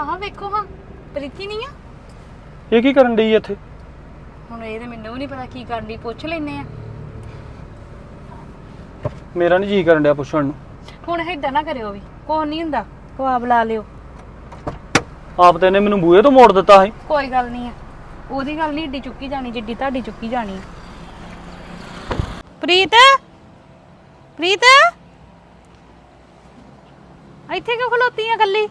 ਆਹ ਵੇਖੋ ਹਾਂ ਪ੍ਰੀਤੀ ਨਹੀਂ ਆ? ਇਹ ਕੀ ਕਰਨ ਡਈ ਇੱਥੇ? ਹੁਣ ਇਹ ਤੇ ਮੈਨੂੰ ਵੀ ਨਹੀਂ ਪਤਾ ਕੀ ਕਰਨ ਦੀ ਪੁੱਛ ਲੈਨੇ ਆ। ਮੇਰਾ ਨਹੀਂ ਜੀ ਕਰਨ ਡਿਆ ਪੁੱਛਣ ਨੂੰ। ਹੁਣ ਏਦਾਂ ਨਾ ਕਰਿਓ ਵੀ ਕੋਹ ਨਹੀਂ ਹੁੰਦਾ ਖਵਾ ਬੁਲਾ ਲਿਓ। ਆਪ ਤੇ ਇਹਨੇ ਮੈਨੂੰ ਬੂਹੇ ਤੋਂ ਮੋੜ ਦਿੱਤਾ ਸੀ। ਕੋਈ ਗੱਲ ਨਹੀਂ ਆ ਉਹਦੀ ਗੱਲ ਨਹੀਂ ਏਡੀ ਚੁੱਕੀ ਜਾਣੀ ਜਿੱਡੀ ਤੁਹਾਡੀ ਚੁੱਕੀ ਜਾਣੀ ਆ। ਪ੍ਰੀਤ ਪ੍ਰੀਤ। ਇੱਥੇ ਕਿਉਂ ਖਲੋਤੀ ਆ ਗੱਲੀ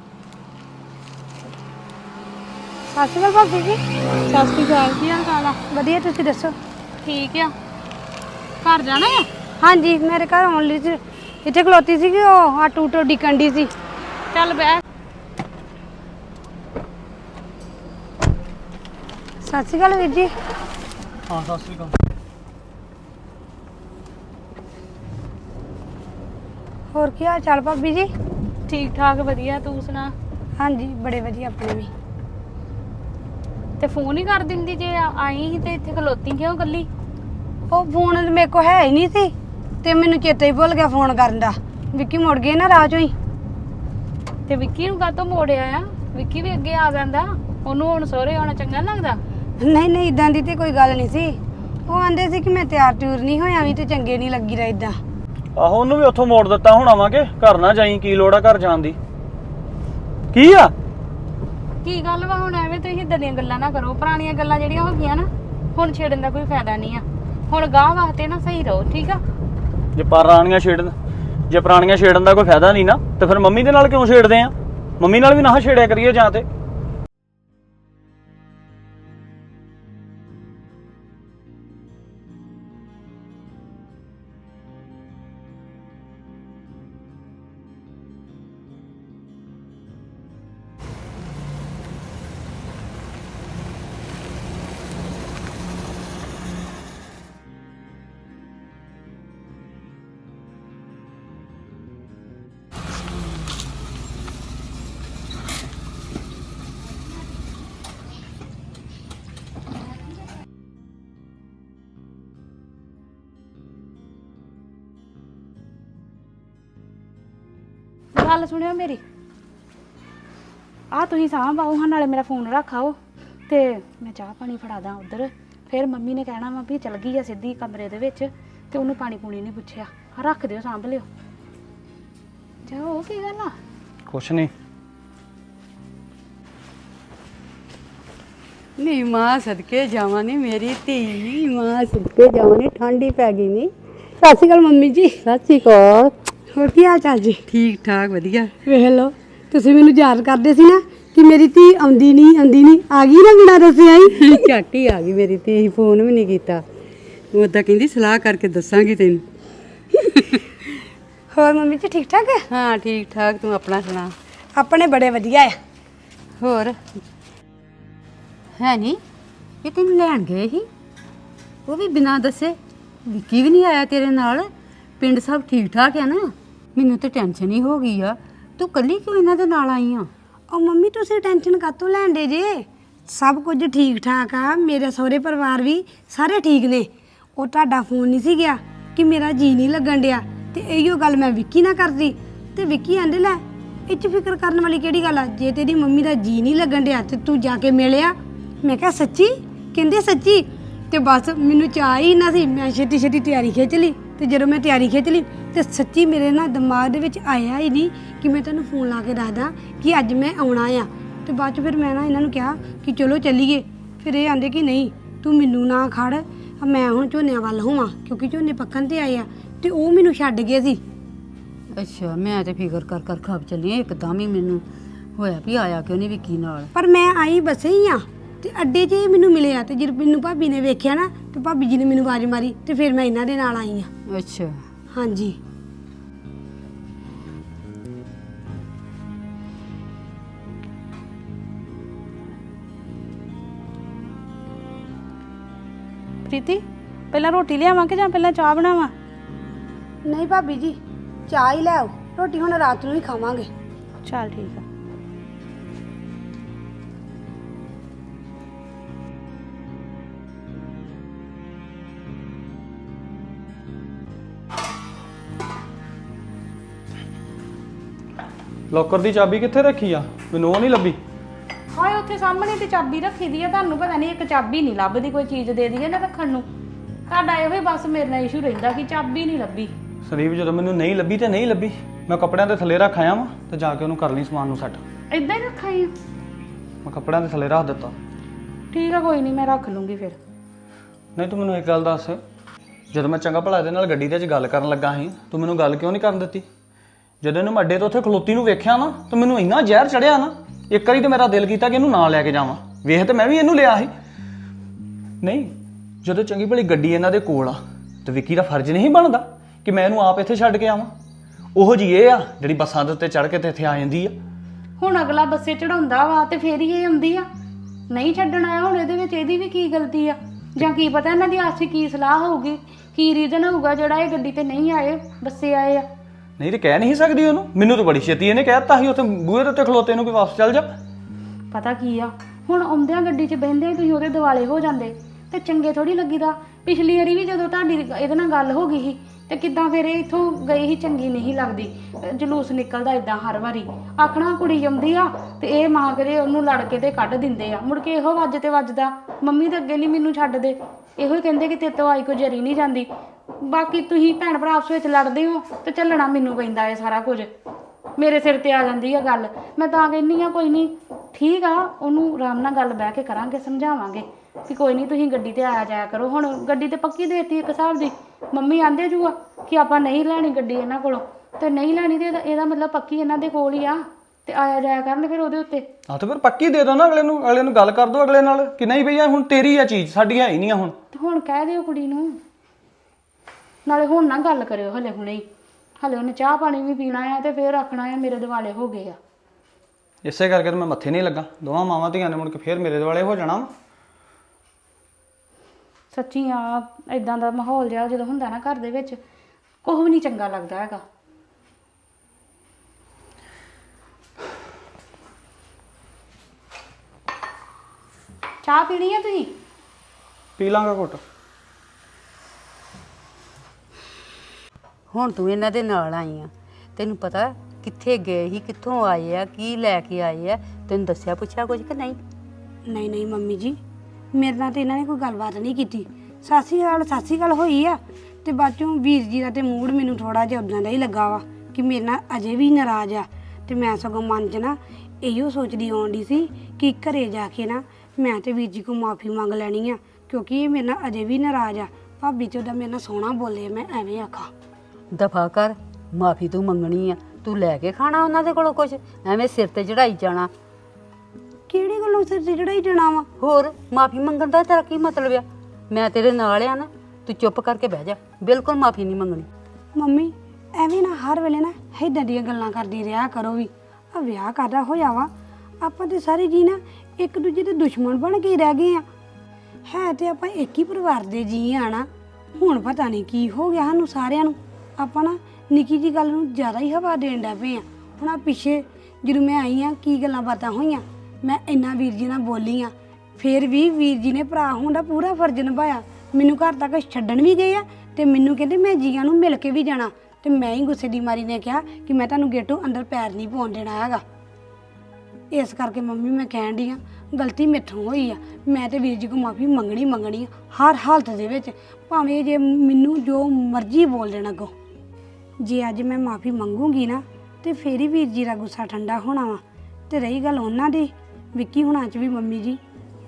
ਸਤਿ ਸ਼੍ਰੀ ਅਕਾਲ ਭਾਬੀ ਜੀ। ਸਤਿ ਸ਼੍ਰੀ ਅਕਾਲ ਕੀ ਹਾਲ ਚਾਲ ਆ? ਵਧੀਆ ਤੁਸੀਂ ਦੱਸੋ? ਠੀਕ ਆ। ਘਰ ਜਾਣਾ ਆ? ਹਾਂਜੀ ਮੇਰੇ ਘਰ ਆਉਣ ਲਈ ਸੀ ਇੱਥੇ ਖਲੋਤੀ ਸੀ ਕਿ ਉਹ ਆ ਟੂਟੋ ਡਿਕਣ ਦੀ ਸੀ। ਚੱਲ ਬਹਿ। ਸਤਿ ਸ਼੍ਰੀ ਅਕਾਲ ਵੀਰ ਜੀ। ਹਾਂ ਸਤਿ ਸ੍ਰੀ ਅਕਾਲ। ਹੋਰ ਕੀ ਹਾਲ ਚਾਲ ਭਾਬੀ ਜੀ? ਠੀਕ ਠਾਕ ਵਧੀਆ। ਤੂੰ ਸੁਣਾ? ਹਾਂਜੀ ਬੜੇ ਵਧੀਆ ਆਪਣੇ ਵੀ। ਤੇ ਫੋਨ ਹੀ ਕਰ ਦਿੰਦੀ ਜੇ ਆ- ਆਈ ਸੀ ਤੇ ਇੱਥੇ ਖਲੋਤੀ ਕਿਉਂ ਗੱਲੀ ਉਹ ਫੋਨ ਮੇਰੇ ਕੋ ਹੈ ਹੀ ਨਹੀਂ ਸੀ ਤੇ ਮੈਨੂੰ ਚੇਤਾ ਹੀ ਭੁੱਲ ਗਿਆ ਫੋਨ ਕਰਨ ਦਾ। ਵਿੱਕੀ ਮੁੜ ਗਏ ਨਾ ਰਾਹ ਚੋਂ ਹੀ। ਤੇ ਵਿੱਕੀ ਨੂੰ ਕਾਹਤੋਂ ਮੋੜਿਆ ਆ? ਵਿੱਕੀ ਵੀ ਅੱਗੇ ਆ ਜਾਂਦਾ। ਉਹਨੂੰ ਹੁਣ ਸਹੁਰੇ ਆਉਣਾ ਚੰਗਾ ਨੀ ਲੱਗਦਾ? ਨਹੀਂ ਨਹੀਂ ਇਦਾਂ ਦੀ ਤੇ ਕੋਈ ਗੱਲ ਨਹੀਂ ਸੀ। ਉਹ ਆਂਦੇ ਸੀ ਕਿ ਮੈਂ ਤਿਆਰ ਤਿਉਰ ਨਹੀਂ ਹੋਇਆ ਵੀ ਤੇ ਚੰਗੇ ਨਹੀਂ ਲੱਗੀ ਰਿਹਾ ਇਦਾਂ ਆਹੋ ਉਹਨੂੰ ਵੀ ਉੱਥੋਂ ਮੋੜ ਦਿੱਤਾ ਹੁਣ ਆਵਾਂਗੇ। ਘਰ ਨਾ ਜਾਈ ਕੀ ਲੋੜ ਆ ਘਰ ਜਾਣ ਦੀ? ਕੀ ਆ? ਕੀ ਗੱਲ ਵਾ? ਹੁਣ ਐਵੇਂ ਤੁਸੀਂ ਇਦਾਂ ਦੀਆਂ ਗੱਲਾਂ ਨਾ ਕਰੋ। ਪੁਰਾਣੀਆਂ ਗੱਲਾਂ ਜਿਹੜੀਆਂ ਹੋ ਗਈਆਂ ਨਾ, ਹੁਣ ਛੇੜਨ ਦਾ ਕੋਈ ਫਾਇਦਾ ਨਹੀਂ ਆ। ਹੁਣ ਗਾਂ ਵਾਸਤੇ ਨਾ ਸਹੀ ਰਹੋ, ਠੀਕ ਆ? ਜੇ ਪੁਰਾਣੀਆਂ ਛੇੜਨ ਜੇ ਪੁਰਾਣੀਆਂ ਛੇੜਨ ਦਾ ਕੋਈ ਫਾਇਦਾ ਨਹੀਂ ਨਾ, ਤੇ ਫਿਰ ਮੰਮੀ ਦੇ ਨਾਲ ਕਿਉਂ ਛੇੜਦੇ ਆ? ਮੰਮੀ ਨਾਲ ਵੀ ਨਾ ਛੇੜਿਆ ਕਰੀਏ ਜਾਂ ਤੇ। ਗੱਲ ਸੁਣਿਓ ਮੇਰੀ। ਆ ਤੁਸੀਂ ਸਾਂਭ ਪਾਓ ਹਾਂ ਨਾਲੇ ਮੇਰਾ ਫੋਨ ਰੱਖਾਓ ਤੇ ਮੈਂ ਚਾਹ ਪਾਣੀ ਫੜਾ ਦਾਂ ਉਧਰ। ਫਿਰ ਮੰਮੀ ਨੇ ਕਹਿਣਾ ਵਾ ਵੀ ਚਲ ਗਈ ਆ ਸਿੱਧੀ ਕਮਰੇ ਦੇ ਵਿੱਚ ਤੇ ਉਹਨੂੰ ਪਾਣੀ ਪੂਣੀ ਨਹੀਂ ਪੁੱਛਿਆ। ਆਹ ਰੱਖ ਦਿਓ ਸਾਂਭ ਲਿਓ। ਜਾਓ ਕੀ ਗੱਲ ਆ? ਕੁਛ ਨਹੀਂ। ਨਹੀਂ ਮਾਂ ਸਦਕੇ ਜਾਵਾਂ ਨੀ ਮੇਰੀ ਧੀ। ਮਾਂ ਸਦਕੇ ਜਾਵਾਂ ਨੀ ਠੰਡੀ ਪੈ ਗਈ ਨੀ। ਸਤਿ ਸ਼੍ਰੀ ਅਕਾਲ ਮੰਮੀ ਜੀ। ਸਤਿ ਸ਼੍ਰੀ ਅਕਾਲ। ਹੋਰ ਕੀ ਹਾਲ ਚਾਲ ਜੀ? ਠੀਕ ਠਾਕ ਵਧੀਆ। ਵੇਖ ਲਓ ਤੁਸੀਂ ਮੈਨੂੰ ਯਾਦ ਕਰਦੇ ਸੀ ਨਾ ਕਿ ਮੇਰੀ ਧੀ ਆਉਂਦੀ ਨਹੀਂ ਆਉਂਦੀ ਨਹੀਂ। ਆ ਗਈ ਨਾ ਬਿਨਾਂ ਦੱਸਿਆ ਹੀ ਝੱਟ ਹੀ ਆ ਗਈ ਮੇਰੀ ਧੀ ਫੋਨ ਵੀ ਨਹੀਂ ਕੀਤਾ। ਉਦਾਂ ਕਹਿੰਦੀ ਸਲਾਹ ਕਰਕੇ ਦੱਸਾਂਗੀ ਤੈਨੂੰ। ਹੋਰ ਮੰਮੀ ਜੀ ਠੀਕ ਠਾਕ? ਹੈ ਹਾਂ ਠੀਕ ਠਾਕ ਤੂੰ ਆਪਣਾ ਸੁਣਾ? ਆਪਣੇ ਬੜੇ ਵਧੀਆ ਆ। ਹੋਰ? ਹੈ ਨਹੀਂ ਇਹ ਤੈਨੂੰ ਲੈਣ ਗਏ ਸੀ। ਉਹ ਵੀ ਬਿਨਾਂ ਦੱਸੇ ਵਿੱਕੀ ਵੀ ਨਹੀਂ ਆਇਆ ਤੇਰੇ ਨਾਲ। ਪਿੰਡ ਸਭ ਠੀਕ ਠਾਕ ਆ ਨਾ? ਮੈਨੂੰ ਤਾਂ ਟੈਨਸ਼ਨ ਹੀ ਹੋ ਗਈ ਆ। ਤੂੰ ਕੱਲੀ ਕਿਉਂ ਇਹਨਾਂ ਦੇ ਨਾਲ ਆਈ ਆ? ਉਹ ਮੰਮੀ, ਤੁਸੀਂ ਟੈਨਸ਼ਨ ਕਾਤੋਂ ਲੈਂਦੇ ਜੇ? ਸਭ ਕੁਝ ਠੀਕ ਠਾਕ ਆ, ਮੇਰੇ ਸਹੁਰੇ ਪਰਿਵਾਰ ਵੀ ਸਾਰੇ ਠੀਕ ਨੇ। ਉਹ ਤੁਹਾਡਾ ਫੋਨ ਨਹੀਂ ਸੀ ਗਿਆ ਕਿ ਮੇਰਾ ਜੀ ਨਹੀਂ ਲੱਗਣ ਡਿਆ। ਤੇ ਇਹੀਓ ਗੱਲ ਮੈਂ ਵਿੱਕੀ ਨਾਲ ਕਰਦੀ। ਤੇ ਵਿੱਕੀ ਆਂਦੇ, ਲੈ, ਇਹ 'ਚ ਫਿਕਰ ਕਰਨ ਵਾਲੀ ਕਿਹੜੀ ਗੱਲ ਆ? ਜੇ ਤੇਰੀ ਮੰਮੀ ਦਾ ਜੀ ਨਹੀਂ ਲੱਗਣ ਡਿਆ ਤੇ ਤੂੰ ਜਾ ਕੇ ਮਿਲਿਆ ਮੈਂ ਕਿਹਾ, ਸੱਚੀ? ਕਹਿੰਦੇ, ਸੱਚੀ? ਤੇ ਬਸ ਮੈਨੂੰ ਚਾਹ ਹੀ ਨਾ ਸੀ। ਮੈਂ ਛੇਤੀ ਛੇਤੀ ਤਿਆਰੀ ਖਿੱਚ ਲਈ। ਤੇ ਜਦੋਂ ਮੈਂ ਤਿਆਰੀ ਖਿੱਚ ਲਈ ਤੇ ਸੱਚੀ ਮੇਰੇ ਨਾ ਦਿਮਾਗ ਦੇ ਵਿੱਚ ਆਇਆ ਹੀ ਨਹੀਂ ਕਿ ਮੈਂ ਤੈਨੂੰ ਫੋਨ ਲਾ ਕੇ ਦੱਸਦਾ ਕਿ ਅੱਜ ਮੈਂ ਆਉਣਾ ਆ। ਤੇ ਬਾਅਦ ਚ ਫਿਰ ਮੈਂ ਨਾ ਇਹਨਾਂ ਨੂੰ ਕਿਹਾ ਕਿ ਚਲੋ ਚੱਲੀਏ। ਫਿਰ ਇਹ ਆਂਦੇ ਕਿ ਨਹੀਂ ਤੂੰ ਮੈਨੂੰ ਨਾ ਖੜ। ਮੈਂ ਹੁਣ ਝੋਨਿਆਂ ਵੱਲ ਹੋਵਾਂ ਕਿਉਂਕਿ ਝੋਨੇ ਪੱਕਣ ਤੇ ਆਏ ਆ। ਤੇ ਉਹ ਮੈਨੂੰ ਛੱਡ ਗਏ ਸੀ। ਅੱਛਾ ਮੈਂ ਤੇ ਫਿਕਰ ਕਰ ਕਰ ਖਾਬ ਚੱਲੀ ਆਂ। ਇੱਕਦਮ ਹੀ ਮੈਨੂੰ ਹੋਇਆ ਵੀ ਆਇਆ ਕਿਉਂ ਨਹੀਂ ਵਿੱਕੀ ਨਾਲ। ਪਰ ਮੈਂ ਆਈ ਬਸੇ ਹੀ ਆ। ਤੇ ਅੱਡੇ 'ਚ ਹੀ ਮੈਨੂੰ ਮਿਲਿਆ ਤੇ ਜਦੋਂ ਮੈਨੂੰ ਭਾਬੀ ਨੇ ਵੇਖਿਆ ਨਾ ਤੇ ਭਾਬੀ ਜੀ ਨੇ ਮੈਨੂੰ ਆਵਾਜ਼ ਮਾਰੀ ਤੇ ਫਿਰ ਮੈਂ ਇਹਨਾਂ ਦੇ ਨਾਲ ਆਈ ਆ ਅੱਛਾ। ਹਾਂਜੀ। ਪ੍ਰੀਤੀ ਪਹਿਲਾਂ ਰੋਟੀ ਲਿਆਵਾਂ ਕਿ ਜਾਂ ਪਹਿਲਾਂ ਚਾਹ ਬਣਾਵਾਂ? ਨਹੀਂ ਭਾਬੀ ਜੀ ਚਾਹ ਹੀ ਲੈ ਆਓ। ਰੋਟੀ ਹੁਣ ਰਾਤ ਨੂੰ ਹੀ ਖਾਵਾਂਗੇ। ਚੱਲ ਠੀਕ ਆ। ਲੋਕਰ ਦੀ ਚਾਬੀ ਕਿੱਥੇ ਰੱਖੀ ਆ? ਮੈਨੂੰ ਉਹ ਨਹੀਂ ਲੱਭੀ। ਸਾਹਮਣੇ ਤੇ ਚਾਬੀ ਰੱਖੀ ਦੀ ਆ ਤੁਹਾਨੂੰ ਪਤਾ ਨਹੀਂ ਇੱਕ ਚਾਬੀ ਨਹੀਂ ਲੱਭਦੀ ਕੋਈ ਚੀਜ਼ ਦੇ ਦਈਏ ਨਾ ਰੱਖਣ ਨੂੰ। ਤੁਹਾਡਾ ਇਹੋ ਹੀ ਬਸ ਮੇਰੇ ਨਾਲ ਇਸ਼ੂ ਰਹਿੰਦਾ ਕਿ ਚਾਬੀ ਨਹੀਂ ਲੱਭੀ। ਸੰਦੀਪ ਜਦੋਂ ਮੈਨੂੰ ਨਹੀਂ ਲੱਭੀ ਤੇ ਨਹੀਂ ਲੱਭੀ ਮੈਂ ਕੱਪੜਿਆਂ ਦੇ ਥੱਲੇ ਰੱਖ ਆਇਆ ਵਾਂ ਤੇ ਜਾ ਕੇ ਉਹਨੂੰ ਕਰ ਲਈ ਸਮਾਨ ਨੂੰ ਸੈੱਟ। ਇਦਾਂ ਹੀ ਰੱਖਾਂ ਆ? ਮੈਂ ਕੱਪੜਿਆਂ ਦੇ ਥੱਲੇ ਰੱਖ ਦਿੱਤਾ। ਠੀਕ ਆ ਕੋਈ ਨਹੀਂ ਮੈਂ ਰੱਖ ਲੂੰਗੀ ਫਿਰ। ਨਹੀਂ ਤੂੰ ਮੈਨੂੰ ਇੱਕ ਗੱਲ ਦੱਸ। ਜਦੋਂ ਮੈਂ ਚੰਗਾ ਭਲਾ ਇਹਦੇ ਨਾਲ ਗੱਡੀ ਦੇ ਵਿੱਚ ਗੱਲ ਕਰਨ ਲੱਗਾ ਸੀ ਤੂੰ ਮੈਨੂੰ ਗੱਲ ਕਿਉਂ ਨਹੀਂ ਕਰਨ ਦਿੱਤੀ? ਜਦੋਂ ਇਹਨੂੰ ਮੈਂ ਅੱਡੇ ਤੋਂ ਉੱਥੇ ਖਲੋਤੀ ਨੂੰ ਵੇਖਿਆ ਨਾ, ਤਾਂ ਮੈਨੂੰ ਇੰਨਾ ਜ਼ਹਿਰ ਚੜਿਆ ਨਾ, ਇੱਕ ਵਾਰੀ ਤੇ ਮੇਰਾ ਦਿਲ ਕੀਤਾ ਕਿ ਇਹਨੂੰ ਨਾਲ ਲੈ ਕੇ ਜਾਵਾਂ। ਵੇਖ ਤੇ ਮੈਂ ਵੀ ਇਹਨੂੰ ਲਿਆ ਸੀ। ਨਹੀਂ, ਜਦੋਂ ਚੰਗੀ ਭਲੀ ਗੱਡੀ ਇਹਨਾਂ ਦੇ ਕੋਲ ਆ, ਤੇ ਵਿੱਕੀ ਦਾ ਫਰਜ਼ ਨਹੀਂ ਬਣਦਾ ਕਿ ਮੈਂ ਇਹਨੂੰ ਆਪ ਇੱਥੇ ਛੱਡ ਕੇ ਆਵਾਂ। ਉਹੋ ਜੀ ਇਹ ਆ, ਜਿਹੜੀ ਬੱਸਾਂ ਦੇ ਉੱਤੇ ਚੜ ਕੇ ਤੇ ਇੱਥੇ ਆ ਜਾਂਦੀ ਆ। ਹੁਣ ਅਗਲਾ ਬੱਸੇ ਚੜਾਉਂਦਾ ਵਾ ਤੇ ਫੇਰ ਹੀ ਇਹ ਆਉਂਦੀ ਆ। ਨਹੀਂ ਛੱਡਣ ਆਇਆ ਹੁਣ ਇਹਦੇ ਵਿੱਚ ਇਹਦੀ ਵੀ ਕੀ ਗਲਤੀ ਆ? ਜਾਂ ਕੀ ਪਤਾ ਇਹਨਾਂ ਦੀ ਆਸੀ ਕੀ ਸਲਾਹ ਹੋਊਗੀ? ਕੀ ਰੀਜ਼ਨ ਹੋਊਗਾ ਜਿਹੜਾ ਇਹ ਗੱਡੀ ਤੇ ਨਹੀਂ ਆਏ, ਬੱਸੇ ਆਏ ਆ? ਨਹੀਂ ਤੇ ਕਹਿ ਨਹੀਂ ਸਕਦੀ ਉਹਨੂੰ। ਮੈਨੂੰ ਤਾਂ ਬੜੀ ਛੇਤੀ ਇਹਨੇ ਕਹਿ ਸੀ, ਉੱਥੇ ਬੂਹੇ ਦੇ ਉੱਤੇ ਖਲੋਤੇ ਨੂੰ ਕਿ ਵਾਪਸ ਚੱਲ ਜਾ। ਪਤਾ ਕੀ ਆ, ਹੁਣ ਆਉਂਦਿਆਂ ਗੱਡੀ 'ਚ ਬਹਿੰਦੇ ਤੁਸੀਂ ਉਹਦੇ ਦਿਵਾਲੇ ਹੋ ਜਾਂਦੇ। ਤੇ ਚੰਗੇ ਥੋੜੀ ਲੱਗੀਦਾ। ਪਿਛਲੀ ਵਾਰੀ ਵੀ ਜਦੋਂ ਤੁਹਾਡੀ ਇਹਦੇ ਨਾਲ ਗੱਲ ਹੋ ਗਈ ਸੀ, ਤੇ ਕਿੱਦਾਂ ਫਿਰ ਇਹ ਇੱਥੋਂ ਗਈ ਸੀ, ਚੰਗੀ ਨਹੀਂ ਲੱਗਦੀ। ਅਹ ਜਲੂਸ ਨਿਕਲਦਾ ਇਦਾਂ ਹਰ ਵਾਰੀ। ਆਖਣਾ ਕੁੜੀ ਜੰਮਦੀ ਆ, ਤੇ ਇਹ ਮਾਂ ਕਰੇ ਉਹਨੂੰ ਲੜ ਕੇ ਤੇ ਕੱਢ ਦਿੰਦੇ ਆ। ਮੁੜ ਕੇ ਇਹੋ ਵੱਜ ਤੇ ਵੱਜਦਾ, ਮੰਮੀ ਦੇ ਅੱਗੇ ਨਹੀਂ ਮੈਨੂੰ ਛੱਡਦੇ। ਇਹੋ ਹੀ ਕਹਿੰਦੇ ਕਿ ਤੇਰੇ ਆਈ ਕੋ ਜਰੀ ਨਹੀਂ ਜਾਂਦੀ। ਬਾਕੀ ਤੁਸੀਂ ਭੈਣ ਭਰਾ ਆਪਸ ਵਿੱਚ ਲੜਦੇ ਹੋ ਤੇ ਚੱਲਣਾ ਮੈਨੂੰ ਪੈਂਦਾ ਇਹ ਸਾਰਾ ਕੁਝ। ਮੇਰੇ ਸਿਰ ਤੇ ਆ ਜਾਂਦੀ ਆ ਗੱਲ। ਮੈਂ ਤਾਂ ਕਹਿੰਨੀ ਆ ਕੋਈ ਨਹੀਂ ਠੀਕ ਆ ਉਹਨੂੰ ਆਰਾਮ ਨਾਲ ਗੱਲ ਬਹਿ ਕੇ ਕਰਾਂਗੇ ਸਮਝਾਵਾਂਗੇ ਕਿ ਕੋਈ ਨਹੀਂ ਤੁਸੀਂ ਗੱਡੀ ਤੇ ਆਇਆ ਜਾਇਆ ਕਰੋ। ਹੁਣ ਗੱਡੀ ਤੇ ਪੱਕੀ ਦੇਤੀ ਇੱਕ ਹਿਸਾਬ ਦੀ। ਮੰਮੀ ਆਂਦੇ ਜੂਆ ਕਿ ਆਪਾਂ ਨਹੀਂ ਲੈਣੀ ਗੱਡੀ ਇਹਨਾਂ ਕੋਲੋਂ। ਤੇ ਨਹੀਂ ਲੈਣੀ ਤੇ ਇਹਦਾ- ਇਹਦਾ ਮਤਲਬ ਪੱਕੀ ਇਹਨਾਂ ਦੇ ਕੋਲ ਹੀ ਆ ਤੇ ਆਇਆ ਜਾਇਆ ਕਰਨ ਫਿਰ ਉਹਦੇ ਉੱਤੇ। ਆ ਤੇ ਫਿਰ ਪੱਕੀ ਦੇ ਦੋ ਨਾ ਅਗਲੇ ਨੂੰ ਅਗਲੇ ਨੂੰ ਗੱਲ ਕਰ ਦੋ ਅਗਲੇ ਨਾਲ ਕਿ ਨਹੀਂ ਭਈਆ ਹੁਣ ਤੇਰੀ ਆ ਚੀਜ਼ ਸਾਡੀ ਹੈ ਹੀ ਨਹੀਂ ਆ ਹੁਣ। ਤੇ ਹੁਣ ਕਹਿ ਦਿਓ ਕੁੜੀ ਨੂੰ। ਨਾਲੇ ਹੁਣ ਨਾ ਗੱਲ ਕਰਿਓ ਹਲੇ ਹੁਣੇ ਹੀ। ਹਲੇ ਉਹਨੇ ਚਾਹ ਪਾਣੀ ਵੀ ਪੀਣਾ ਆ ਤੇ ਫਿਰ ਆਖਣਾ ਆ ਮੇਰੇ ਦਿਵਾਲੇ ਹੋ ਗਏ ਆ। ਇਸੇ ਕਰਕੇ ਤਾਂ ਮੈਂ ਮੱਥੇ ਨਹੀਂ ਲੱਗਾ। ਦੋਵਾਂ ਮਾਵਾਂ ਧੀਆਂ ਨੇ ਮੁੜ ਕੇ ਫੇਰ ਮੇਰੇ ਦੁਆਲੇ ਹੋ ਜਾਣਾ ਵਾ। ਸੱਚੀ ਆ ਇਦਾਂ ਦਾ ਮਾਹੌਲ ਜਿਹਾ ਜਦੋਂ ਹੁੰਦਾ ਨਾ ਘਰ ਦੇ ਵਿੱਚ ਕੁਝ ਵੀ ਨਹੀਂ ਚੰਗਾ ਲੱਗਦਾ ਹੈਗਾ। ਚਾਹ ਪੀਣੀ ਆ ਤੁਸੀਂ? ਪੀ ਲਾਂਗਾ ਘੁੱਟ। ਹੁਣ ਤੂੰ ਇਹਨਾਂ ਦੇ ਨਾਲ ਆਈ ਆ। ਤੈਨੂੰ ਪਤਾ ਕਿੱਥੇ ਗਏ ਸੀ, ਕਿੱਥੋਂ ਆਏ ਆ, ਕੀ ਲੈ ਕੇ ਆਏ ਆ, ਤੈਨੂੰ ਦੱਸਿਆ ਪੁੱਛਿਆ ਕੁਝ ਕਿ ਨਹੀਂ? ਨਹੀਂ ਨਹੀਂ ਮੰਮੀ ਜੀ, ਮੇਰੇ ਨਾਲ ਤੇ ਇਹਨਾਂ ਨੇ ਕੋਈ ਗੱਲਬਾਤ ਨਹੀਂ ਕੀਤੀ। ਸਾਸੀ ਹਾਲ ਸਾਸੀ ਗੱਲ ਹੋਈ ਆ ਤੇ ਬਾਅਦ ਚੋਂ ਵੀਰ ਜੀ ਦਾ ਤੇ ਮੂਡ ਮੈਨੂੰ ਥੋੜਾ ਜਿਹਾ ਉਦਾਂ ਦਾ ਹੀ ਲੱਗਾ ਵਾ ਕਿ ਮੇਰੇ ਨਾਲ ਅਜੇ ਵੀ ਨਾਰਾਜ਼ ਆ। ਤੇ ਮੈਂ ਸਗੋਂ ਮਨ 'ਚ ਨਾ ਇਹੋ ਸੋਚਦੀ ਆਉਂਦੀ ਸੀ ਕਿ ਘਰੇ ਜਾ ਕੇ ਨਾ ਮੈਂ ਤੇ ਵੀਰ ਜੀ ਕੋ ਮਾਫੀ ਮੰਗ ਲੈਣੀ ਆ, ਕਿਉਂਕਿ ਇਹ ਮੇਰੇ ਨਾਲ ਅਜੇ ਵੀ ਨਾਰਾਜ਼ ਆ। ਭਾਬੀ ਤੇ ਉਹਦਾ ਮੇਰੇ ਨਾਲ ਸੋਹਣਾ ਬੋਲੇ ਮੈਂ ਐਵੇਂ ਆਖਾਂ। ਦਫਾ ਕਰ ਮਾਫੀ ਤੂੰ ਮੰਗਣੀ ਆ। ਤੂੰ ਲੈ ਕੇ ਖਾਣਾ ਉਹਨਾਂ ਦੇ ਕੋਲੋਂ ਕੁਝ ਐਵੇਂ ਸਿਰ ਤੇ ਚੜਾਈ ਜਾਣਾ। ਕਿਹੜੀ ਗੱਲੋਂ ਸਿਰ ਤੇ ਚੜਾਈ ਜਾਣਾ ਵਾ? ਹੋਰ ਮਾਫੀ ਮੰਗਣ ਦਾ ਤੇਰਾ ਕੀ ਮਤਲਬ ਆ? ਮੈਂ ਤੇਰੇ ਨਾਲ ਆ ਨਾ ਤੂੰ ਚੁੱਪ ਕਰਕੇ ਬਹਿ ਜਾ। ਬਿਲਕੁਲ ਮਾਫੀ ਨਹੀਂ ਮੰਗਣੀ। ਮੰਮੀ ਐਵੇਂ ਨਾ ਹਰ ਵੇਲੇ ਨਾ ਏਦਾਂ ਦੀਆਂ ਗੱਲਾਂ ਕਰਦੀ ਰਿਹਾ ਕਰੋ ਵੀ। ਆ ਵਿਆਹ ਕਰਦਾ ਹੋਇਆ ਵਾ? ਆਪਾਂ ਤੇ ਸਾਰੇ ਜੀ ਨਾ ਇੱਕ ਦੂਜੇ ਦੇ ਦੁਸ਼ਮਣ ਬਣ ਕੇ ਹੀ ਰਹਿ ਗਏ ਆ। ਹੈ ਤੇ ਆਪਾਂ ਇੱਕ ਹੀ ਪਰਿਵਾਰ ਦੇ ਜੀ ਆ ਨਾ। ਹੁਣ ਪਤਾ ਨਹੀਂ ਕੀ ਹੋ ਗਿਆ ਸਾਨੂੰ ਸਾਰਿਆਂ ਨੂੰ। ਆਪਾਂ ਨਾ ਨਿੱਕੀ ਜੀ ਗੱਲ ਨੂੰ ਜ਼ਿਆਦਾ ਹੀ ਹਵਾ ਦੇਣ ਲੱਗ ਪਏ ਆ। ਹੁਣ ਆ ਪਿੱਛੇ ਜਦੋਂ ਮੈਂ ਆਈ ਆ, ਕੀ ਗੱਲਾਂ ਬਾਤਾਂ ਹੋਈਆਂ? ਮੈਂ ਇੰਨਾ ਵੀਰ ਜੀ ਨਾਲ ਬੋਲੀ ਆ। ਫਿਰ ਵੀ ਵੀਰ ਜੀ ਨੇ ਭਰਾ ਹੋਣ ਦਾ ਪੂਰਾ ਫਰਜ਼ ਨਿਭਾਇਆ। ਮੈਨੂੰ ਘਰ ਤੱਕ ਛੱਡਣ ਵੀ ਗਏ ਆ ਤੇ ਮੈਨੂੰ ਕਹਿੰਦੇ ਮੈਂ ਜੀਆਂ ਨੂੰ ਮਿਲ ਕੇ ਵੀ ਜਾਣਾ। ਤੇ ਮੈਂ ਹੀ ਗੁੱਸੇ ਦੀ ਮਾਰੀ ਨੇ ਕਿਹਾ ਕਿ ਮੈਂ ਤੁਹਾਨੂੰ ਗੇਟੋਂ ਅੰਦਰ ਪੈਰ ਨਹੀਂ ਪਾਉਣ ਦੇਣਾ ਹੈਗਾ। ਇਸ ਕਰਕੇ ਮੰਮੀ ਮੈਂ ਕਹਿਣ ਡਈ ਆ, ਗਲਤੀ ਮੇਥੋਂ ਹੋਈ ਆ। ਮੈਂ ਤੇ ਵੀਰ ਜੀ ਕੋ ਮਾਫੀ ਮੰਗਣੀ ਮੰਗਣੀ ਆ, ਹਰ ਹਾਲਤ ਦੇ ਵਿੱਚ। ਭਾਵੇਂ ਜੇ ਮੈਨੂੰ ਜੋ ਮਰਜ਼ੀ ਬੋਲ ਦੇਣਾ ਕੋ ਜੇ ਅੱਜ ਮੈਂ ਮਾਫੀ ਮੰਗੂੰਗੀ ਨਾ ਤੇ ਫੇਰ ਹੀ ਵੀਰ ਜੀ ਦਾ ਗੁੱਸਾ ਠੰਡਾ ਹੋਣਾ ਵਾ। ਤੇ ਰਹੀ ਗੱਲ ਉਹਨਾਂ ਦੀ ਵਿੱਕੀ ਹੁਣਾਂ ਚ ਵੀ ਮੰਮੀ ਜੀ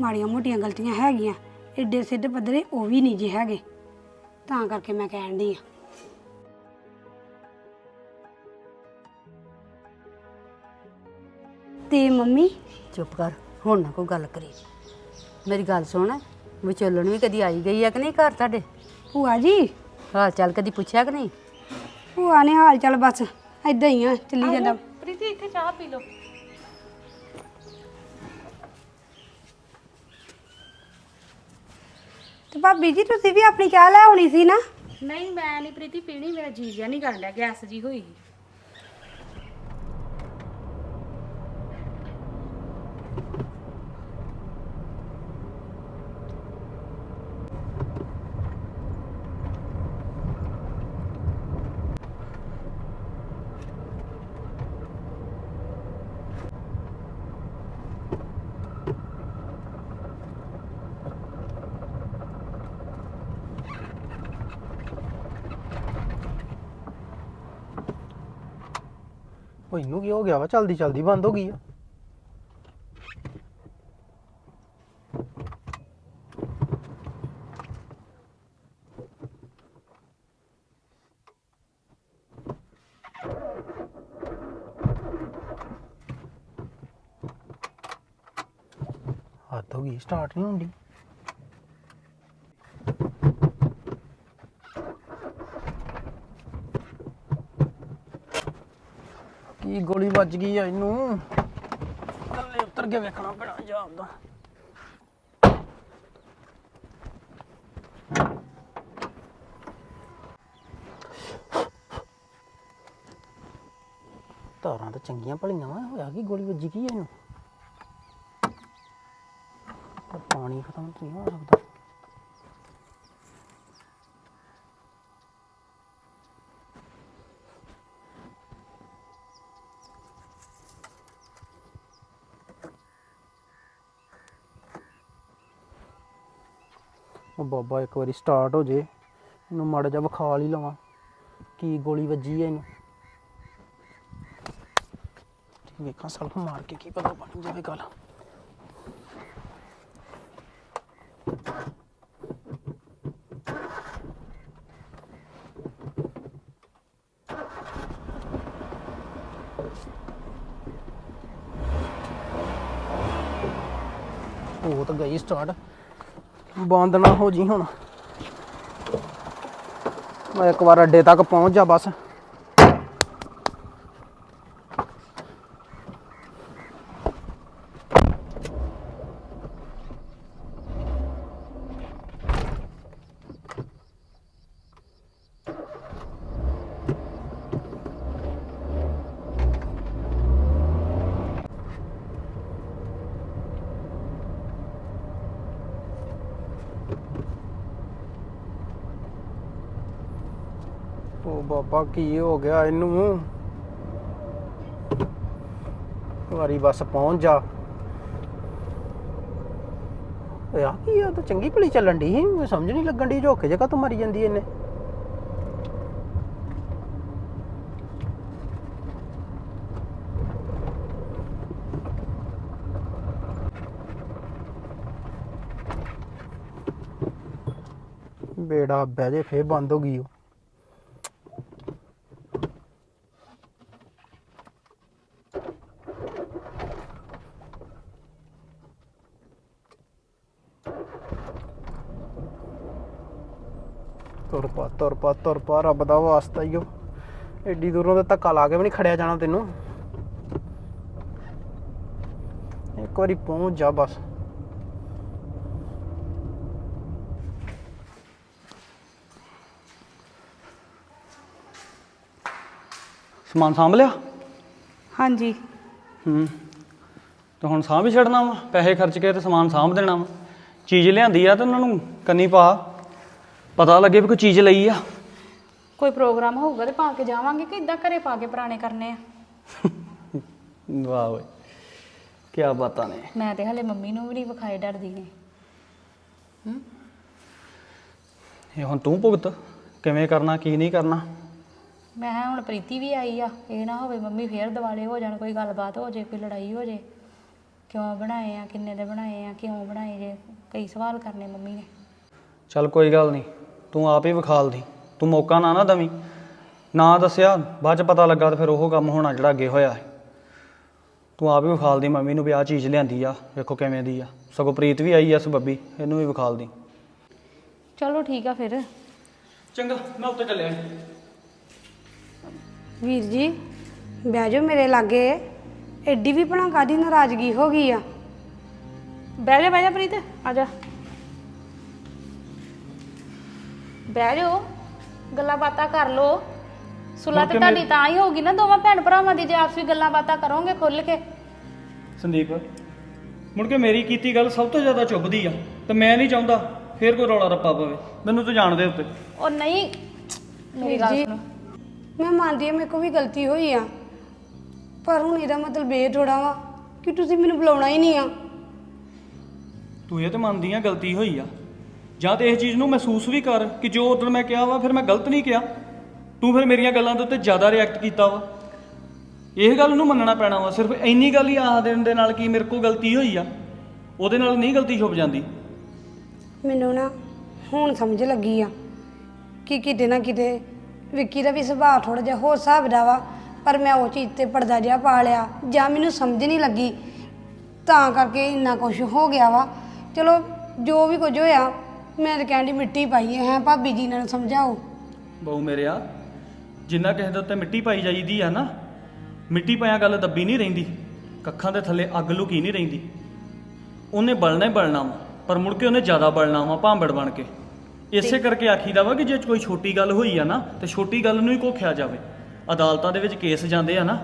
ਮਾੜੀਆਂ ਮੋਟੀਆਂ ਗਲਤੀਆਂ ਹੈਗੀਆਂ ਏਡੇ ਸਿੱਧ ਪੱਧਰੇ ਉਹ ਵੀ ਨਹੀਂ ਜੇ ਹੈਗੇ। ਤਾਂ ਕਰਕੇ ਮੈਂ ਕਹਿਣ ਡਈ ਆ। ਤੇ ਮੰਮੀ? ਚੁੱਪ ਕਰ ਹੁਣ ਨਾ ਕੋਈ ਗੱਲ ਕਰੀ। ਮੇਰੀ ਗੱਲ ਸੁਣ ਵਿਚੋਲਣ ਵੀ ਕਦੀ ਆਈ ਗਈ ਆ ਕਿ ਨਹੀਂ ਘਰ ਤੁਹਾਡੇ? ਭੂਆ ਜੀ? ਹਾਲ ਚਾਲ ਕਦੀ ਪੁੱਛਿਆ ਕਿ ਨਹੀਂ? ਭੂਆ ਨੇ ਹਾਲ ਚਾਲ ਬਸ ਏਦਾਂ ਹੀ ਆ ਚੱਲੀ ਜਾਂਦਾ। ਪ੍ਰੀਤੀ ਇੱਥੇ ਚਾਹ ਪੀ ਲਓ। ਤੇ ਭਾਬੀ ਜੀ ਤੁਸੀਂ ਵੀ ਆਪਣੀ ਚਾਹ ਲੈ ਆਉਣੀ ਸੀ ਨਾ? ਨਹੀਂ ਮੈਂ ਨਹੀਂ ਪ੍ਰੀਤੀ ਪੀਣੀ ਮੇਰਾ ਜੀ ਜਿਆ ਨਹੀਂ ਕਰ ਲਿਆ ਗੈਸ ਜੀ ਹੋਈ ਇਹਨੂੰ ਕੀ ਹੋ ਗਿਆ ਵਾ? ਚਲਦੀ ਚਲਦੀ, ਬੰਦ ਹੋ ਗਈ ਆ। ਹੱਦ ਹੋ ਗਈ ਸਟਾਰਟ ਨਹੀਂ ਹੁੰਦੀ। ਕੀ ਗੋਲੀ ਵੱਜ ਗਈ ਆ ਇਹਨੂੰ। ਥੱਲੇ ਉਤਰ ਕੇ ਵੇਖਣਾ ਪੈਣਾ ਜਾਂਦਾ ਤਾਰਾਂ ਤਾਂ ਚੰਗੀਆਂ ਭਲੀਆਂ ਵਾ, ਹੋਇਆ ਕੀ ਗੋਲੀ ਵੱਜੀ ਕੀ ਆ ਇਹਨੂੰ? ਪਰ ਪਾਣੀ ਖਤਮ ਨਹੀਂ ਹੋ ਸਕਦਾ। ਉਹ ਬਾਬਾ ਇੱਕ ਵਾਰੀ ਸਟਾਰਟ ਹੋ ਜੇ, ਇਹਨੂੰ ਮਾੜਾ ਜਿਹਾ ਵਿਖਾ ਹੀ ਲਵਾਂ, ਕੀ ਗੋਲੀ ਵੱਜੀ ਹੈ ਇਹਨੂੰ। ਵੇਖਾਂ ਸਲਫ ਮਾਰ ਕੇ ਕੀ ਪਤਾ ਬਣ ਜਾਵੇ ਗੱਲ। ਉਹ ਤਾਂ ਗਈ ਸਟਾਰਟ ਬੰਦ ਨਾ ਹੋ ਜੀ ਹੁਣ। ਮੈਂ ਇੱਕ ਵਾਰ ਅੱਡੇ ਤੱਕ ਪਹੁੰਚ ਜਾ ਬਸ। ਉਹ ਕੀ ਹੋ ਗਿਆ ਇਹਨੂੰ? ਵਾਰੀ ਬਸ ਪਹੁੰਚ ਜਾ। ਓਏ ਕੀ ਆ? ਤਾਂ ਚੰਗੀ ਭਲੀ ਚੱਲਣ ਦੀ ਸੀ। ਸਮਝ ਨਹੀਂ ਲੱਗਣ ਦੀ ਝੋਕੇ ਜਗ੍ਹਾ ਤੋਂ ਮਰੀ ਜਾਂਦੀ ਇਹਨੇ। ਬੇੜਾ ਬਹਿ ਜੇ, ਫੇਰ ਬੰਦ ਹੋ ਗਈ ਉਹ। ਤੁਰ ਪਾ ਤੁਰ ਪਾ ਰੱਬ ਦਾ ਵਾਸਤਾ ਈ ਓ। ਐਡੀ ਦੂਰੋਂ ਤੇ ਧੱਕਾ ਲਾ ਕੇ ਵੀ ਨਹੀਂ ਖੜਿਆ ਜਾਣਾ ਤੈਨੂੰ। ਇੱਕ ਵਾਰੀ ਪਹੁੰਚ ਜਾ ਬਸ। ਸਮਾਨ ਸਾਂਭ ਲਿਆ? ਹਾਂਜੀ। ਹੂੰ। ਤੇ ਹੁਣ ਸਾਂਭ ਹੀ ਛੱਡਣਾ ਵਾ? ਪੈਸੇ ਖਰਚ ਕੇ ਤੇ ਸਮਾਨ ਸਾਂਭ ਦੇਣਾ ਵਾ। ਚੀਜ਼ ਲਿਆਂਦੀ ਆ ਤੇ ਉਹਨਾਂ ਨੂੰ ਕੰਨੀ ਪਾ। ਪਤਾ ਲੱਗੇ ਵੀ ਕੋਈ ਚੀਜ਼ ਲਈ ਆ। ਕੋਈ ਪ੍ਰੋਗਰਾਮ ਹੋਊਗਾ ਤੇ ਪਾ ਕੇ ਜਾਵਾਂਗੇ ਕਿ ਇਦਾਂ ਘਰੇ ਪਾ ਕੇ ਪੁਰਾਣੇ ਕਰਨੇ ਆ? ਵਾਹ ਓਏ ਕੀ ਬਾਤਾਂ ਨੇ। ਮੈਂ ਤੇ ਹਲੇ ਮੰਮੀ ਨੂੰ ਵੀ ਨਹੀਂ ਵਿਖਾਏ ਡਰਦੀ ਨੇ ਇਹ ਹੁਣ ਤੂੰ ਭੁਗਤ ਕਿਵੇਂ ਕਰਨਾ ਕੀ ਨਹੀਂ ਕਰਨਾ? ਮੈਂ ਕਿਹਾ ਹੁਣ ਪ੍ਰੀਤੀ ਵੀ ਆਈ ਆ ਇਹ ਨਾ ਹੋਵੇ ਮੰਮੀ ਫੇਰ ਦਿਵਾਲੇ ਹੋ ਜਾਣ ਕੋਈ ਗੱਲਬਾਤ ਹੋ ਜੇ ਕੋਈ ਲੜਾਈ ਹੋ ਜੇ। ਕਿਉਂ ਬਣਾਏ ਆ ਕਿੰਨੇ ਦੇ ਬਣਾਏ ਆ ਕਿਉਂ ਬਣਾਏ ਜੇ ਕਈ ਸਵਾਲ ਕਰਨੇ ਮੰਮੀ ਨੇ। ਚੱਲ ਕੋਈ ਗੱਲ ਨਹੀਂ ਤੂੰ ਆਪ ਹੀ ਵਿਖਾਲ ਦੀ। ਤੂੰ ਮੌਕਾ ਨਾ ਨਾ ਦਵੀਂ। ਨਾ ਦੱਸਿਆ ਬਾਅਦ ਚ ਪਤਾ ਲੱਗਾ ਤੇ ਫਿਰ ਉਹ ਕੰਮ ਹੋਣਾ ਜਿਹੜਾ ਅੱਗੇ ਹੋਇਆ ਹੈ ਤੂੰ ਆਪ ਹੀ ਵਿਖਾਲ ਦੀ ਮੰਮੀ ਨੂੰ ਵੀ ਆਹ ਚੀਜ਼ ਲਿਆਂਦੀ ਆ ਵੇਖੋ ਕਿਵੇਂ ਦੀ ਆ। ਸਗੋਂ ਪ੍ਰੀਤ ਵੀ ਆਈ ਐ ਸਬੱਬੀ ਇਹਨੂੰ ਵੀ ਵਿਖਾਲ ਦੀ। ਚਲੋ ਠੀਕ ਆ ਫਿਰ। ਚੰਗਾ ਮੈਂ ਉੱਤੇ ਚੱਲਿਆ। ਵੀਰ ਜੀ ਬਹਿ ਜਾਓ ਮੇਰੇ ਲਾਗੇ। ਐਡੀ ਵੀ ਭਲਾ ਕਾਦੀ ਨਾਰਾਜ਼ਗੀ ਹੋ ਗਈ ਆ? ਬਹਿ ਜਾ ਬਹਿ ਜਾ ਪ੍ਰੀਤ ਆ ਜਾ। ਬਹਿ ਜਾਓ ਗੱਲਾਂ ਬਾਤਾਂ ਕਰ ਲੋ ਸੁਲਾ ਤੇ ਤੁਹਾਡੀ ਤਾਂ ਹੀ ਹੋਊਗੀ ਨਾ ਦੋਵਾਂ ਭੈਣ ਭਰਾਵਾਂ ਦੀ ਜੇ ਆਪਸ ਵਿੱਚ ਗੱਲਾਂ ਬਾਤਾਂ ਕਰੋਗੇ ਖੁੱਲ ਕੇ। ਸੰਦੀਪ ਮੁੜ ਕੇ ਮੇਰੀ ਕੀਤੀ ਗੱਲ ਸਭ ਤੋਂ ਜ਼ਿਆਦਾ ਚੁੱਭਦੀ ਆ ਤੇ ਮੈਂ ਨਹੀਂ ਚਾਹੁੰਦਾ ਫੇਰ ਕੋਈ ਰੌਲਾ ਰੱਪਾ ਪਵੇ। ਮੈਨੂੰ ਤੂੰ ਜਾਣਦੇ ਉੱਤੇ। ਉਹ ਨਹੀਂ ਮੇਰੀ ਗੱਲ ਸੁਣੋ। ਮੈਂ ਮੰਨਦੀ ਹਾਂ ਮੇਰੇ ਕੋਲ ਵੀ ਗਲਤੀ ਹੋਈ ਆ ਪਰ ਹੁਣ ਇਹਦਾ ਮਤਲਬ ਇਹ ਥੋੜਾ ਵਾ ਕਿ ਤੁਸੀਂ ਮੈਨੂੰ ਬੁਲਾਉਣਾ ਹੀ ਨਹੀਂ ਆ। ਤੂੰ ਇਹ ਤੇ ਮੰਨਦੀ ਆ ਗਲਤੀ ਹੋਈ ਆ। ਜਾਂ ਤੇ ਇਸ ਚੀਜ਼ ਨੂੰ ਮਹਿਸੂਸ ਵੀ ਕਰ ਕਿ ਜੋ ਉਦੋਂ ਮੈਂ ਕਿਹਾ ਵਾ, ਫਿਰ ਮੈਂ ਗਲਤ ਨਹੀਂ ਕਿਹਾ। ਤੂੰ ਫਿਰ ਮੇਰੀਆਂ ਗੱਲਾਂ ਦੇ ਉੱਤੇ ਜ਼ਿਆਦਾ ਰਿਐਕਟ ਕੀਤਾ ਵਾ। ਇਹ ਗੱਲ ਨੂੰ ਮੰਨਣਾ ਪੈਣਾ ਵਾ। ਸਿਰਫ ਇੰਨੀ ਗੱਲ ਹੀ ਆਹ ਦੇਣ ਦੇ ਨਾਲ ਕੀ ਮੇਰੇ ਕੋਲ ਗਲਤੀ ਹੋਈ ਆ। ਉਹਦੇ ਨਾਲ ਨਹੀਂ ਗਲਤੀ ਛੁਪ ਜਾਂਦੀ। ਮੈਨੂੰ ਨਾ ਹੁਣ ਸਮਝ ਲੱਗੀ ਆ ਕਿ ਕਿਤੇ ਨਾ ਕਿਤੇ ਵਿੱਕੀ ਦਾ ਵੀ ਸੁਭਾਅ ਥੋੜਾ ਜਿਹਾ ਹੋਰ ਹਿਸਾਬ ਦਾ ਵਾ, ਪਰ ਮੈਂ ਉਹ ਚੀਜ਼ ਤੇ ਪਰਦਾ ਜਿਹਾ ਪਾ ਲਿਆ ਜਾਂ ਮੈਨੂੰ ਸਮਝ ਨਹੀਂ ਲੱਗੀ। ਤਾਂ ਕਰਕੇ ਇੰਨਾ ਕੁਝ ਹੋ ਗਿਆ ਵਾ। ਚਲੋ, ਜੋ ਵੀ ਕੁਝ ਹੋਇਆ ਮੈਂ ਤਾਂ ਕਹਿੰਦੀ ਮਿੱਟੀ ਪਾਈ ਹੈ ਹੈਂ ਭਾਬੀ ਜੀ ਨਾਲ ਸਮਝਾਓ। ਬਹੁ ਮੇਰਿਆ ਜਿੰਨਾ ਕਿਸੇ ਦੇ ਉੱਤੇ ਮਿੱਟੀ ਪਾਈ ਜਾਈਦੀ ਆ ਨਾ ਮਿੱਟੀ ਪਾਇਆ ਗੱਲ ਦੱਬੀ ਨਹੀਂ ਰਹਿੰਦੀ ਕੱਖਾਂ ਦੇ ਥੱਲੇ ਅੱਗ ਲੁਕੀ ਨਹੀਂ ਰਹਿੰਦੀ। ਉਹਨੇ ਬਲਣਾ ਹੀ ਬਲਣਾ ਵਾ ਪਰ ਮੁੜ ਕੇ ਉਹਨੇ ਜ਼ਿਆਦਾ ਬਲਣਾ ਵਾ ਭਾਂਬੜ ਬਣ ਕੇ। ਇਸੇ ਕਰਕੇ ਆਖੀਦਾ ਵਾ ਕਿ ਜੇ ਕੋਈ ਛੋਟੀ ਗੱਲ ਹੋਈ ਆ ਨਾ ਤੇ ਛੋਟੀ ਗੱਲ ਨੂੰ ਹੀ ਘੋਖਿਆ ਜਾਵੇ। ਅਦਾਲਤਾਂ ਦੇ ਵਿੱਚ ਕੇਸ ਜਾਂਦੇ ਆ ਨਾ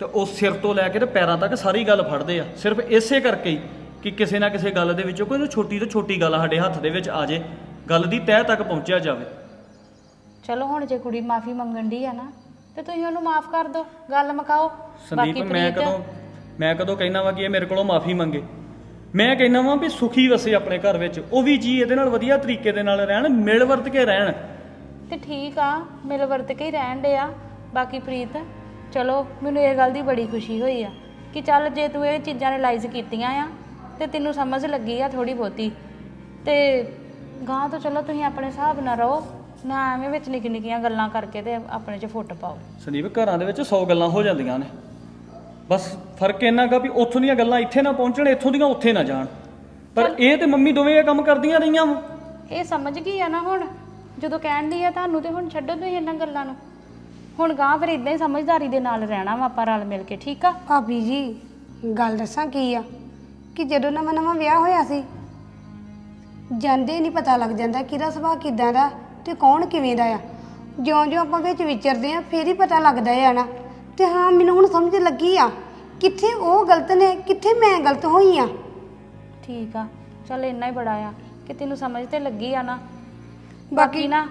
ਤੇ ਉਹ ਸਿਰ ਤੋਂ ਲੈ ਕੇ ਤੇ ਪੈਰਾਂ ਤੱਕ ਸਾਰੀ ਗੱਲ ਫੜਦੇ ਆ। ਸਿਰਫ ਇਸੇ ਕਰਕੇ ਹੀ ਕਿ ਕਿਸੇ ਨਾ ਕਿਸੇ ਗੱਲ ਦੇ ਵਿੱਚੋਂ ਕੋਈ ਛੋਟੀ ਤੋਂ ਛੋਟੀ ਗੱਲ ਸਾਡੇ ਹੱਥ ਦੇ ਵਿੱਚ ਆ ਜੇ ਗੱਲ ਦੀ ਤਹਿ ਤੱਕ ਪਹੁੰਚਿਆ ਜਾਵੇ। ਚਲੋ ਹੁਣ ਜੇ ਕੁੜੀ ਮਾਫੀ ਮੰਗਣ ਦੀ ਆ ਨਾ ਤੇ ਤੁਸੀਂ ਉਹਨੂੰ ਮਾਫ ਕਰ ਦਿਓ ਗੱਲ ਮੁਕਾਓ। ਸੰਦੀਪ ਬਾਕੀ ਮੈਂ ਪ੍ਰੀਤ- ਕਦੋਂ ਮੈਂ ਕਦੋਂ ਕਹਿਣਾ ਵਾ ਕਿ ਇਹ ਮੇਰੇ ਕੋਲੋਂ ਮਾਫੀ ਮੰਗੇ। ਮੈਂ ਕਹਿਣਾ ਵਾਂ ਵੀ ਸੁਖੀ ਵਸੇ ਆਪਣੇ ਘਰ ਵਿੱਚ ਉਹ ਵੀ ਜੀ ਇਹਦੇ ਨਾਲ ਵਧੀਆ ਤਰੀਕੇ ਦੇ ਨਾਲ ਰਹਿਣ ਮਿਲ ਵਰਤ ਕੇ ਰਹਿਣ। ਤੇ ਠੀਕ ਆ ਮਿਲ ਵਰਤ ਕੇ ਹੀ ਰਹਿਣ ਦੇ ਆ। ਬਾਕੀ ਪ੍ਰੀਤ ਚਲੋ ਮੈਨੂੰ ਇਹ ਗੱਲ ਦੀ ਬੜੀ ਖੁਸ਼ੀ ਹੋਈ ਆ ਕਿ ਚੱਲ ਜੇ ਤੂੰ ਇਹ ਚੀਜ਼ਾਂ ਰਿਅਲਾਈਜ਼ ਕੀਤੀਆਂ ਆ ਤੇ ਤੈਨੂੰ ਸਮਝ ਲੱਗੀ ਆ ਥੋੜੀ ਬਹੁਤੀ। ਤੇ ਗਾਂ ਤੋਂ ਚਲੋ ਤੁਸੀਂ ਆਪਣੇ ਹਿਸਾਬ ਨਾਲ ਰਹੋ। ਨਾ ਐਵੇਂ ਵਿੱਚ ਨਿੱਕੀ ਨਿੱਕੀਆਂ ਗੱਲਾਂ ਕਰਕੇ ਤੇ ਆਪਣੇ 'ਚ ਫੁੱਟ ਪਾਓ। ਸੰਦੀਪ ਘਰਾਂ ਦੇ ਵਿੱਚ 100 ਗੱਲਾਂ ਹੋ ਜਾਂਦੀਆਂ ਨੇ। ਬਸ ਫ਼ਰਕ ਇੰਨਾ ਗਾ ਵੀ ਉੱਥੋਂ ਦੀਆਂ ਗੱਲਾਂ ਇੱਥੇ ਨਾ ਪਹੁੰਚਣ ਇੱਥੋਂ ਦੀਆਂ ਉੱਥੇ ਨਾ ਜਾਣ। ਪਰ ਇਹ ਤੇ ਮੰਮੀ ਦੋਵੇਂ ਇਹ ਕੰਮ ਕਰਦੀਆਂ ਰਹੀਆਂ ਵਾ। ਇਹ ਸਮਝ ਗਈ ਆ ਨਾ ਹੁਣ। ਜਦੋਂ ਕਹਿਣ ਦੀ ਆ ਤੁਹਾਨੂੰ ਤੇ ਹੁਣ ਛੱਡੋ ਤੁਸੀਂ ਇਹਨਾਂ ਗੱਲਾਂ ਨੂੰ। ਹੁਣ ਗਾਂ ਫਿਰ ਇਦਾਂ ਹੀ ਸਮਝਦਾਰੀ ਦੇ ਨਾਲ ਰਹਿਣਾ ਵਾ ਆਪਾਂ ਰਲ ਮਿਲ ਕੇ ਠੀਕ ਆ? ਭਾਬੀ ਜੀ ਗੱਲ ਦੱਸਾਂ ਕੀ ਆ? ਕਿ ਜਦੋਂ ਨਵਾਂ ਨਵਾਂ ਵਿਆਹ ਹੋਇਆ ਸੀ ਜਾਂਦੇ ਨਹੀਂ ਪਤਾ ਲੱਗ ਜਾਂਦਾ ਕਿਹਦਾ ਸੁਭਾਅ ਕਿਦਾਂ ਦਾ ਤੇ ਕੌਣ ਕਿਵੇਂ ਦਾ ਆ। ਜਿਉਂ-ਜਿਉਂ ਆਪਾਂ ਵਿੱਚ ਵਿਚਰਦੇ ਆ ਫੇਰ ਹੀ ਪਤਾ ਲੱਗਦਾ ਆ ਨਾ। ਤੇ ਹਾਂ ਮੈਨੂੰ ਹੁਣ ਸਮਝ ਲੱਗੀ ਆ ਕਿੱਥੇ ਉਹ ਗਲਤ ਨੇ ਕਿੱਥੇ ਮੈਂ ਗਲਤ ਹੋਈ ਆ। ਠੀਕ ਆ ਚੱਲ ਇੰਨਾ ਹੀ ਬੜਾ ਆ ਕਿ ਤੈਨੂੰ ਸਮਝ ਤੇ ਲੱਗੀ ਆ ਨਾ। ਬਾਕੀ ਬਾਕੀ ਨਾ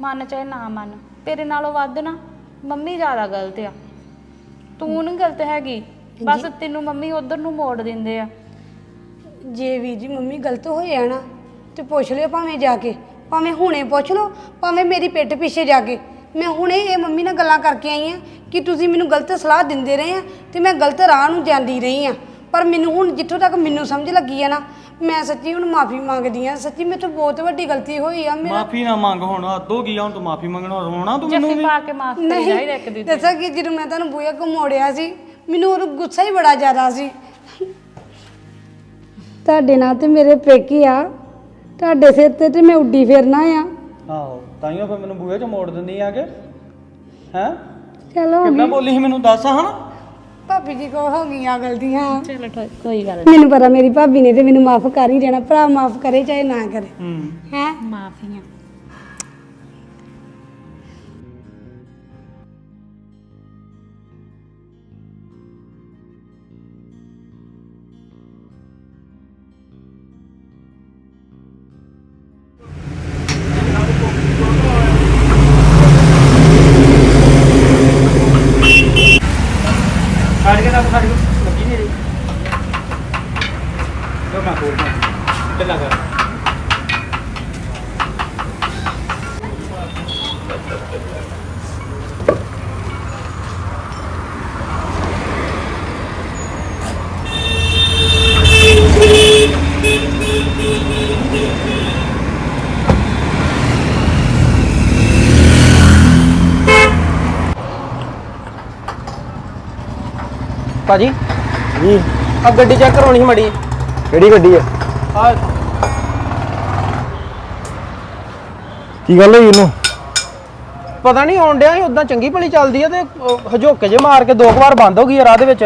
ਮੰਨ ਚਾਹੇ ਨਾ ਮੰਨ ਤੇਰੇ ਨਾਲੋਂ ਵੱਧ ਨਾ ਮੰਮੀ ਜ਼ਿਆਦਾ ਗਲਤ ਆ। ਤੂੰ ਨਹੀਂ ਗਲਤ ਹੈਗੀ ਬਸ ਤੈਨੂੰ ਮੰਮੀ ਉਧਰ ਨੂੰ ਮੋੜ ਦਿੰਦੇ ਆ। ਜੇ ਵੀ ਜੀ ਮੰਮੀ ਗਲਤ ਹੋਏ ਆ ਨਾ ਤੇ ਪੁੱਛ ਲਿਓ ਭਾਵੇਂ ਜਾ ਕੇ। ਭਾਵੇਂ ਹੁਣੇ ਪੁੱਛ ਲਓ ਭਾਵੇਂ ਮੇਰੀ ਪਿੱਠ ਪਿੱਛੇ ਜਾ ਕੇ। ਮੈਂ ਹੁਣੇ ਇਹ ਮੰਮੀ ਨਾਲ ਗੱਲਾਂ ਕਰਕੇ ਆਈ ਆ ਕਿ ਤੁਸੀਂ ਮੈਨੂੰ ਗਲਤ ਸਲਾਹ ਦਿੰਦੇ ਰਹੇ ਆ ਤੇ ਮੈਂ ਗਲਤ ਰਾਹ ਨੂੰ ਜਾਂਦੀ ਰਹੀ ਆ। ਪਰ ਮੈਨੂੰ ਹੁਣ ਜਿੱਥੋਂ ਤੱਕ ਮੈਨੂੰ ਸਮਝ ਲੱਗੀ ਆ ਨਾ ਮੈਂ ਸੱਚੀ ਹੁਣ ਮਾਫੀ ਮੰਗਦੀ ਆ। ਸੱਚੀ ਮੇਰੇ ਤੋਂ ਬਹੁਤ ਵੱਡੀ ਗਲਤੀ ਹੋਈ ਆ ਮੇਰਾ। ਮਾਫੀ ਨਾ ਮੰਗ ਹੁਣ ਹੱਦ ਹੋ ਗਈ ਆ ਹੁਣ ਤੂੰ ਮਾਫੀ ਮੰਗਣਾ ਰੋਣਾ ਤੂੰ ਮੈਨੂੰ ਜੱਫੀ ਵੀ। ਪਾ ਕੇ ਮਾਫ ਕਰੀ ਇੱਕ ਦੂਜੇ ਦੱਸਾਂ ਕਿ ਜਦੋਂ ਮੈਂ ਤੁਹਾਨੂੰ ਬੂਆ ਕੋ ਮੋੜਿਆ ਸੀ ਮੈਨੂੰ ਉਹ ਗੁੱਸਾ ਹੀ ਬੜਾ ਜ਼ਿਆਦਾ ਸੀ। ਤੁਹਾਡੇ ਨਾਲ ਤੇ ਮੇਰੇ ਪੇਕੀ ਆ। ਤੁਹਾਡੇ ਸਿਰ ਤੇ ਤੇ ਮੈਂ ਉੱਡੀ ਫਿਰਨਾ ਆ। ਆਹੋ ਤਾਈਓ ਫਿਰ ਮੈਨੂੰ ਬੂਹੇ 'ਚ ਮੋੜ ਦਿੰਦੀ ਆ ਕਿ। ਹੈ? ਚਲੋ ਕਿੱਦਾਂ ਬੋਲੀ ਸੀ ਮੈਨੂੰ ਦੱਸ ਹਾਂ ਭਾਬੀ ਜੀ ਕੋ ਹੋ ਗਈਆਂ ਗਲਤੀਆਂ ਚਲੋ ਕੋਈ ਗੱਲ ਮੈਨੂੰ ਪਤਾ ਮੇਰੀ ਭਾਬੀ ਨੇ ਤੇ ਮੈਨੂੰ ਮਾਫ ਕਰ ਹੀ ਦੇਣਾ ਭਰਾ ਮਾਫ ਕਰੇ ਚਾਹੇ ਨਾ ਕਰੇ। ਹੂੰ। ਹੈ? ਮਾਫੀਆਂ। ਭਾਜੀ। ਜੀ। ਆ ਗੱਡੀ ਚੈੱਕ ਕਰਾਉਣੀ ਸੀ ਮੜੀ। ਕਿਹੜੀ ਗੱਡੀ ਆ? ਆ ਕੀ ਗੱਲ ਹੋਈ ਇਹਨੂੰ ਪਤਾ ਨਹੀਂ ਆਉਣ ਡਿਆ ਸੀ ਉਦਾਂ ਚੰਗੀ ਭਲੀ ਚੱਲਦੀ ਆ ਤੇ ਹਜੋਕੇ ਜੇ ਮਾਰ ਕੇ ਦੋ ਕੁ ਵਾਰ ਬੰਦ ਹੋ ਗਈ ਆ ਰਾਹ ਦੇ ਵਿੱਚ।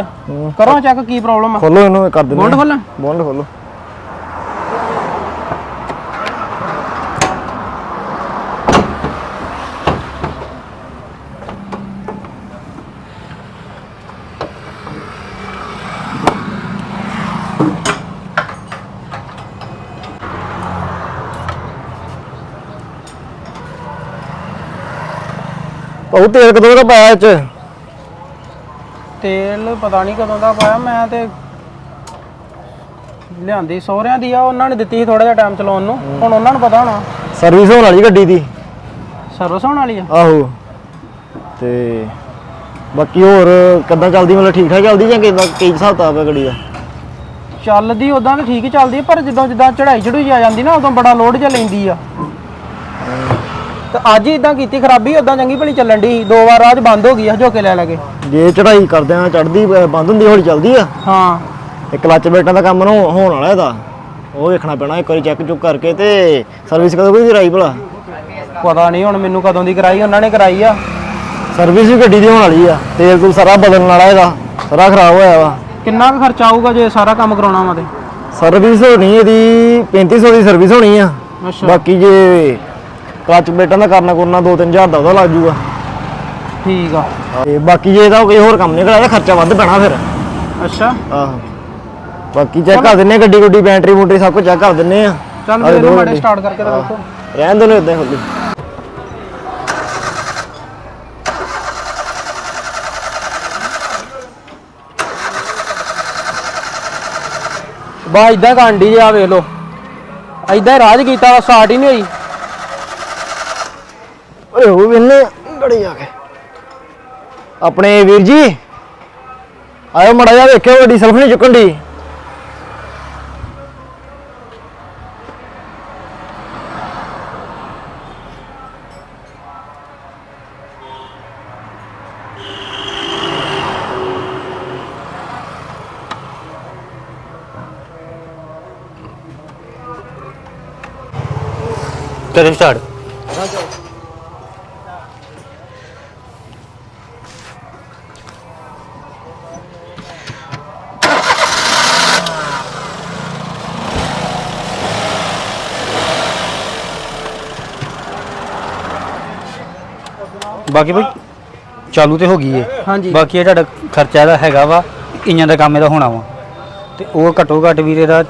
ਕਰੋ ਚੈੱਕ ਕੀ ਪ੍ਰੋਬਲਮ ਆ। ਖੋਲੋ ਇਹਨੂੰ ਕਰ ਦਿੰਦੇ ਬੋਨਟ ਆ। ਖੋਲਾਂ? ਬੋਨਟ ਖੋਲੋ। ਉਹ ਤੇਲ ਕਦੋਂ ਦਾ ਪਾਇਆ ਇਹ ਚ? ਤੇਲ ਪਤਾ ਨਹੀਂ ਕਦੋਂ ਦਾ ਪਾਇਆ ਮੈਂ ਤੇ ਲਿਆਂਦੀ ਸਹੁਰਿਆਂ ਦੀ ਆ ਉਹਨਾਂ ਨੇ ਦਿੱਤੀ ਸੀ ਥੋੜਾ ਜਿਹਾ ਟਾਈਮ ਚਲਾਉਣ ਨੂੰ। ਹੁਣ ਉਹਨਾਂ ਨੂੰ ਪਤਾ ਹੋਣਾ। ਸਰਵਿਸ ਹੋਣ ਵਾਲੀ ਗੱਡੀ ਦੀ? ਸਰਵਿਸ ਹੋਣ ਵਾਲੀ ਆ। ਆਹੋ। ਤੇ ਬਾਕੀ ਹੋਰ ਕਿੱਦਾਂ ਚੱਲਦੀ? ਮਤਲਬ ਠੀਕ ਠਾਕ ਚੱਲਦੀ ਜਾਂ ਕਿਦਾਂ? ਕੀ ਹਿਸਾਬ ਤਾਬ ਹੈ ਗੱਡੀ ਦਾ? ਚੱਲਦੀ ਉਦਾਂ ਤਾਂ ਠੀਕ ਹੀ ਚੱਲਦੀ ਆ, ਪਰ ਜਦੋਂ ਜਿੱਦਾਂ ਚੜਾਈ ਚੜੂਈ ਆ ਜਾਂਦੀ ਨਾ ਉਦੋਂ ਬੜਾ ਲੋਡ ਜਿਹਾ ਲੈਂਦੀ ਆ। ਤੇ ਅੱਜ ਹੀ ਇਦਾਂ ਕੀਤੀ ਖਰਾਬੀ ਉਦਾਂ ਚੰਗੀ ਭਲੀ ਚੱਲਣ ਦੀ ਦੋ ਵਾਰ 'ਚ ਬੰਦ ਹੋ ਗਈ ਆ ਝੋਕੇ ਲੈ ਲੈ ਕੇ। ਜੇ ਚੜਾਈ ਕਰਦੇ ਆ ਚੜਦੀ ਬੰਦ ਹੁੰਦੀ ਹੌਲੀ ਚੱਲਦੀ ਆ। ਹਾਂ। ਇਹ ਕਲੱਚ ਬੈਟਾਂ ਦਾ ਕੰਮ ਨੂੰ ਹੋਣ ਵਾਲਾ ਇਹਦਾ। ਉਹ ਵੇਖਣਾ ਪੈਣਾ ਇੱਕ ਵਾਰੀ ਚੈੱਕ ਚੁੱਕ ਕਰਕੇ ਤੇ ਸਰਵਿਸ ਕਦੋਂ ਕੋਈ ਕਰਾਈ ਭਲਾ? ਪਤਾ ਨਹੀਂ ਹੁਣ ਮੈਨੂੰ ਕਦੋਂ ਦੀ ਕਰਾਈ ਉਹਨਾਂ ਨੇ ਕਰਾਈ ਆ। ਸਰਵਿਸ ਵੀ ਗੱਡੀ ਦੀ ਹੋਣ ਵਾਲੀ ਆ। ਤੇਲ ਤੂਲ ਸਾਰਾ ਬਦਲਣ ਵਾਲਾ ਇਹਦਾ। ਸਾਰਾ ਖਰਾਬ ਹੋਇਆ ਵਾ। ਕਿੰਨਾ ਕੁ ਖਰਚਾ ਆਊਗਾ ਜੇ ਸਾਰਾ ਕੰਮ ਕਰਾਉਣਾ ਵਾ ਤੇ? ਸਰਵਿਸ ਹੋਣੀ ਇਹਦੀ 3500 ਦੀ ਸਰਵਿਸ ਹੋਣੀ ਆ। ਬਾਕੀ ਜੇ ਕਲੱਚ ਬੈਟਾਂ ਦਾ ਕਰਨਾ ਕਰਨਾ 2-3000 ਦਾ ਉਹਦਾ ਲੱਗ ਜੂਗਾ। ਠੀਕ ਆ। ਤੇ ਬਾਕੀ ਜੇ ਇਹਦਾ ਕੋਈ ਹੋਰ ਕੰਮ ਨਹੀਂ ਕਰਾਇਆ ਖਰਚਾ ਵੱਧ ਪੈਣਾ ਫਿਰ। ਅੱਛਾ। ਆਹੋ। ਬਾਕੀ ਚੈੱਕ ਕਰ ਦਿੰਨੇ ਗੱਡੀ ਗੁੱਡੀ ਬੈਟਰੀ ਬੂਟਰੀ ਸਭ ਕੁਝ ਚੈੱਕ ਕਰ ਦਿੰਨੇ ਆ। ਚੱਲ ਮੇਰੇ ਦੋ ਮਾੜੇ। ਸਟਾਰਟ ਕਰਕੇ ਤਾਂ ਦੇਖੋ ਰਹਿਣ ਦੋ ਨੇ ਇਦਾਂ ਖੁੱਲੀ ਬਾ ਇਦਾਂ ਕਾਂਡੀ ਜੇ ਆ ਵੇਖ ਲੋ ਇਦਾਂ ਰਾਜ ਕੀਤਾ ਵਾ ਸਟਾਰਟ ਹੀ ਨਹੀਂ ਹੋਈ। ਓਏ ਉਹ ਵੇਨੇ ਗੜੀ ਆ ਕੇ। ਆਪਣੇ ਵੀਰ ਜੀ, ਆਇਓ ਮੜਾ ਜਾ ਵੇਖਿਓ ਵੱਡੀ ਸੈਲਫ ਨਹੀਂ ਚੁੱਕਣ ਦੀ। ਕਰੇ ਸਟਾਰਟ ਬਾਕੀ ਭਾਈ ਚਾਲੂ ਤੇ ਹੋ ਗਈ ਏ। ਹਾਂਜੀ। ਬਾਕੀ ਇਹ ਤੁਹਾਡਾ ਖਰਚਾ ਇਹਦਾ ਹੈਗਾ ਵਾ ਇੰਜਾਂ ਦਾ ਕੰਮ ਇਹਦਾ ਹੋਣਾ ਵਾ। ਤੇ ਉਹ ਘੱਟੋ ਘੱਟ ਵੀਰੇ ਦਾ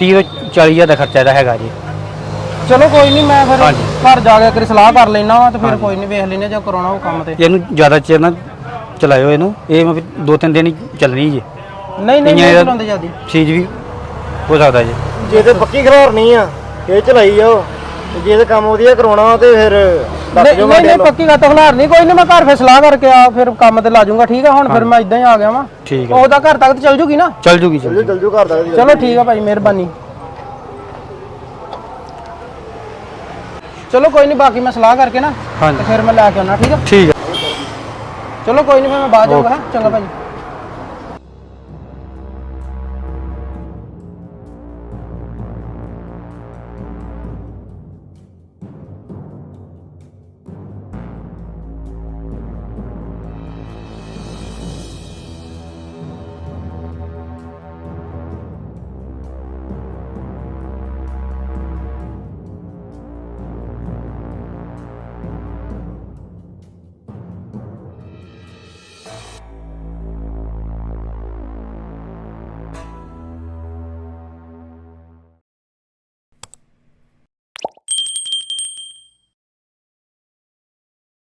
30 ਤੋਂ 40 ਹਜ਼ਾਰ ਦਾ ਖਰਚਾ ਇਹਦਾ ਹੈਗਾ ਜੀ। ਚਲੋ ਕੋਈ ਨਹੀਂ ਮੈਂ ਫਿਰ ਹਾਂਜੀ। ਘਰ ਜਾ ਕੇ ਕਰੀ ਸਲਾਹ ਕਰ ਲੈਣਾ ਵਾ ਤੇ ਫਿਰ ਕੋਈ ਨਹੀਂ ਵੇਖ ਲੈਨੇ ਜੇ ਕਰਾਉਣਾ ਉਹ ਕੰਮ ਤੇ। ਇਹਨੂੰ ਜ਼ਿਆਦਾ ਚਿਰ ਨਾ ਚਲਾਇਓ ਇਹਨੂੰ। ਇਹ ਮੈਂ ਵੀ ਦੋ ਤਿੰਨ ਦਿਨ ਹੀ ਚੱਲਣੀ ਜੀ। ਨਹੀਂ ਨਹੀਂ ਨਹੀਂ ਚਲਾਉਂਦੇ ਜਾਂਦੀ ਚੀਜ਼ ਵੀ ਹੋ ਸਕਦਾ ਜੀ। ਜੇ ਤੇ ਪੱਕੀ ਖਰਾਰਨੀ ਆ ਇਹ ਚਲਾਈ ਜਾਓ। ਤੇ ਜੇ ਤੇ ਕੰਮ ਵਧੀਆ ਕਰਾਉਣਾ ਤੇ ਫਿਰ ਦੱਸ ਨਹੀਂ ਨਹੀਂ। ਪੱਕੀ ਗੱਲ ਤਾਂ ਖਲਾਰ ਨਹੀਂ ਕੋਈ ਨਹੀਂ ਮੈਂ ਘਰ ਫਿਰ ਸਲਾਹ ਕਰਕੇ ਆ ਫਿਰ ਕੰਮ ਤੇ ਲਾ ਜਾਊਂਗਾ ਠੀਕ ਆ ਹੁਣ ਫਿਰ ਮੈਂ ਇਦਾਂ ਹੀ ਆ ਗਿਆ ਵਾਂ। ਠੀਕ ਹੈ ਉਹਦਾ ਘਰ ਤੱਕ ਤੇ ਚੱਲ ਜੂਗੀ ਨਾ? ਚੱਲ ਜੂਗੀ ਚੱਲ ਜੂ ਘਰ ਦਾ ਚਲੋ ਠੀਕ ਆ ਭਾਈ ਮਿਹਰਬਾਨੀ। ਚਲੋ ਕੋਈ ਨਹੀਂ ਬਾਕੀ ਮੈਂ ਸਲਾਹ ਕਰਕੇ ਨਾ ਹਾਂਜੀ। ਤੇ ਫਿਰ ਮੈਂ ਲੈ ਕੇ ਆਉਣਾ ਠੀਕ ਆ? ਠੀਕ ਹੈ ਚਲੋ ਕੋਈ ਨਹੀਂ ਫਿਰ ਮੈਂ ਬਾਅਦ ਜਾਊਂਗਾ ਹੈਂ। ਚੰਗਾ ਭਾਈ।